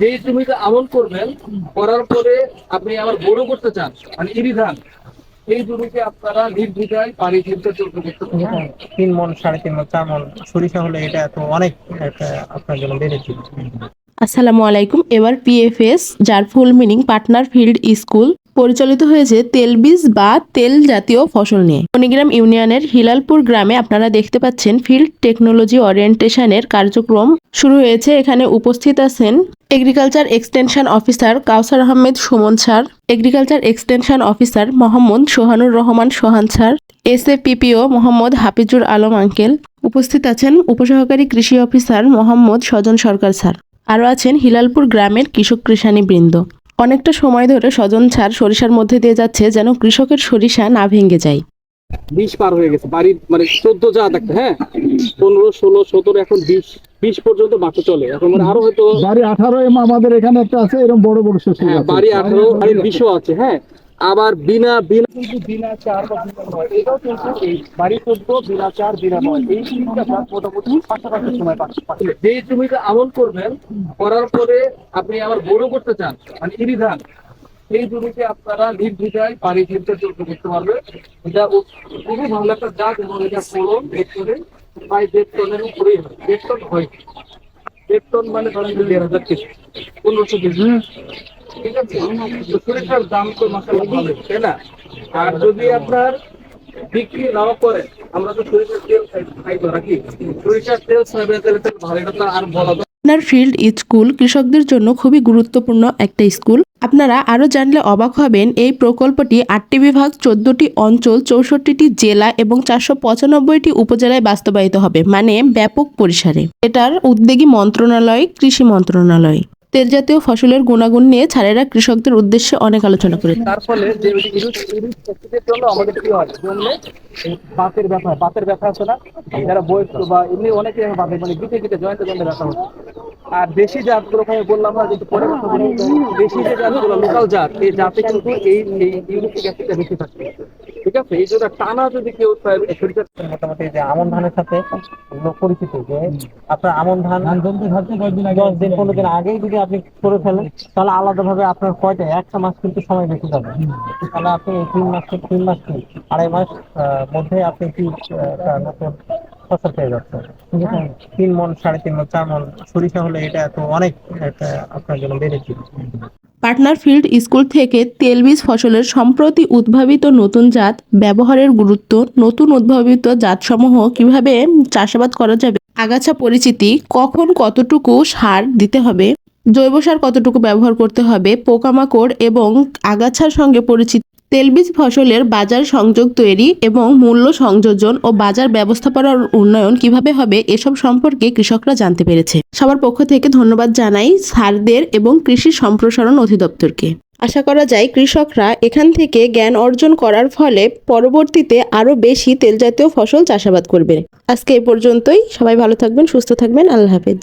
যে জমিতে আমল করবেন করার পরে আপনি আবার বড় করতে চান মানে ইরিধান এই জমিতে আপনারা নির্দ্বিধায় পানি দিতে চলতে করতে তিন মন সাড়ে তিন মন চার মন সরিষা হলে এটা তো অনেক একটা আপনার জন্য বেড়েছে আসসালামু আলাইকুম। এবার পিএফএস যার full meaning partner field school পরিচালিত হয়েছে তেলবীজ বা তেল জাতীয় ফসল নিয়ে। মণিগ্রাম ইউনিয়নের হিলালপুর গ্রামে আপনারা দেখতে পাচ্ছেন ফিল্ড টেকনোলজি ওরিয়েন্টেশনের কার্যক্রম শুরু হয়েছে। এখানে উপস্থিত আছেন agriculture extension officer Kawsar Ahmed Sumon sir, agriculture extension officer Mohammad Sohanur Rahman Sohan sir S A PPO Mohammad Hafizur Alam uncle. উপস্থিত আছেন উপসহকারী কৃষি অফিসার মোহাম্মদ স্বজন সরকার স্যার। আরও আছেন হিলালপুর গ্রামের কৃষক কৃষাণী বৃন্দ অনেকটা সময় ধরে স্বজন ছাড় সরিষার মধ্যে দিয়ে যাচ্ছে যেন কৃষকের সরিষা না ভেঙে যায়। বিশ পার হয়ে গেছে। বাড়ির মানে চোদ্দ যা দেখতে হ্যাঁ? পনেরো ষোলো সতেরো এখন বিশ। বিশ পর্যন্ত বাকি চলে। এখন মানে আরও হয়তো বাড়ি আঠারো এম আমাদের এখানে একটা আছে এরকম বড় বড় শস্য হ্যাঁ বাড়ি আঠারো বাড়ি বিশও আছে হ্যাঁ? আবার বিনা বিনা কিন্তু বিনা চার বা বিনা নয়। এটাও কিন্তু এই বাড়ি চোদ্দ বিনা চার বিনা নয়। এই তিনটা গাছ মোটামুটি পাশাপাশি সময় পাচ্ছে। যে জমিতে আমন করবেন করার পরে আপনি আবার বড় করতে চান মানে ইরি ধান। এই জমিতে আপনারা নির্দ্বিধায় পানি দিতে চলতে করতে পারবেন এটা খুবই ভালো একটা জাত এবং এটা ফলন ভেক্টরে প্রায় দেড় টনের উপরেই হয়। দেড় টন হয়। দেড় টন মানে ধরেন দেড় হাজার কেজি পনেরোশো কেজি। দাম তো ভালো তাই না? আর যদি আপনার বিক্রি নাও আমরা তো সরিষার তেল খাই তো সরিষার তেল তেলের তেল ভালো, এটা তো আর বলা আপনার ফিল্ড, স্কুল, কৃষকদের জন্য খুবই গুরুত্বপূর্ণ একটা স্কুল। আপনারা আরও জানলে অবাক হবেন, এই প্রকল্পটি আটটি বিভাগ, চোদ্দটি অঞ্চল, চৌষট্টিটি জেলা এবং চারশো পঁচানব্বইটি উপজেলায় বাস্তবায়িত হবে মানে ব্যাপক পরিসরে। এটার উদ্যোগী মন্ত্রণালয়, কৃষি মন্ত্রণালয়। তেল জাতীয় ফসলের গুণাগুণ নিয়ে ছাড়েরা কৃষকদের উদ্দেশ্যে অনেক আলোচনা করে তার ফলে যে আমাদের কি হয়? বাতের ব্যথা বাতের ব্যথা আছে না? যারা বয়স্ক বা এমনি অনেকে বাতে মানে গিটে গিটে জয়েন্টে জয়েন্টে ব্যথা হচ্ছে। আর দেশি জাতগুলো আমি বললাম না কিন্তু পরে কথা বলি দেশি যে জাতগুলো লোকাল জাত, এই জাতে কিন্তু এই ইউরিক অ্যাসিডটা বেশি থাকে। আছে এই জন্য টানা যদি কেউ মোটামুটি যে আমন ধানের সাথে পরিচিত যে আপনার আমন ধান ধান জমতে থাকতে কয়েকদিন আগে দশ দিন পনেরো দিন আগেই যদি আপনি করে ফেলেন তাহলে আলাদাভাবে আপনার কয়টা একটা মাস কিন্তু সময় বেশি যাবে। তাহলে আপনি এই তিন মাস তিন মাস কি আড়াই মাস আহ, মধ্যে আপনি কি আহ, নতুন ফসল পেয়ে যাচ্ছেন? ঠিক আছে তিন মন সাড়ে তিন মন চার মন সরিষা হলে এটা তো অনেক একটা আপনার জন্য বেড়েছে পার্টনার ফিল্ড স্কুল থেকে তেলবীজ ফসলের সম্প্রতি উদ্ভাবিত নতুন জাত ব্যবহারের গুরুত্ব, নতুন উদ্ভাবিত জাতসমূহ কীভাবে চাষাবাদ করা যাবে, আগাছা পরিচিতি, কখন কতটুকু সার দিতে হবে, জৈব সার কতটুকু ব্যবহার করতে হবে, পোকামাকড় এবং আগাছার সঙ্গে পরিচিত তেলবীজ ফসলের বাজার সংযোগ তৈরি এবং মূল্য সংযোজন ও বাজার ব্যবস্থাপনার উন্নয়ন কীভাবে হবে এসব সম্পর্কে কৃষকরা জানতে পেরেছে। সবার পক্ষ থেকে ধন্যবাদ জানাই সারদের এবং কৃষি সম্প্রসারণ অধিদপ্তরকে। আশা করা যায় কৃষকরা এখান থেকে জ্ঞান অর্জন করার ফলে পরবর্তীতে আরও বেশি তেলজাতীয় ফসল চাষাবাদ করবে। আজকে এ পর্যন্তই। সবাই ভালো থাকবেন, সুস্থ থাকবেন। আল্লাহ হাফেজ।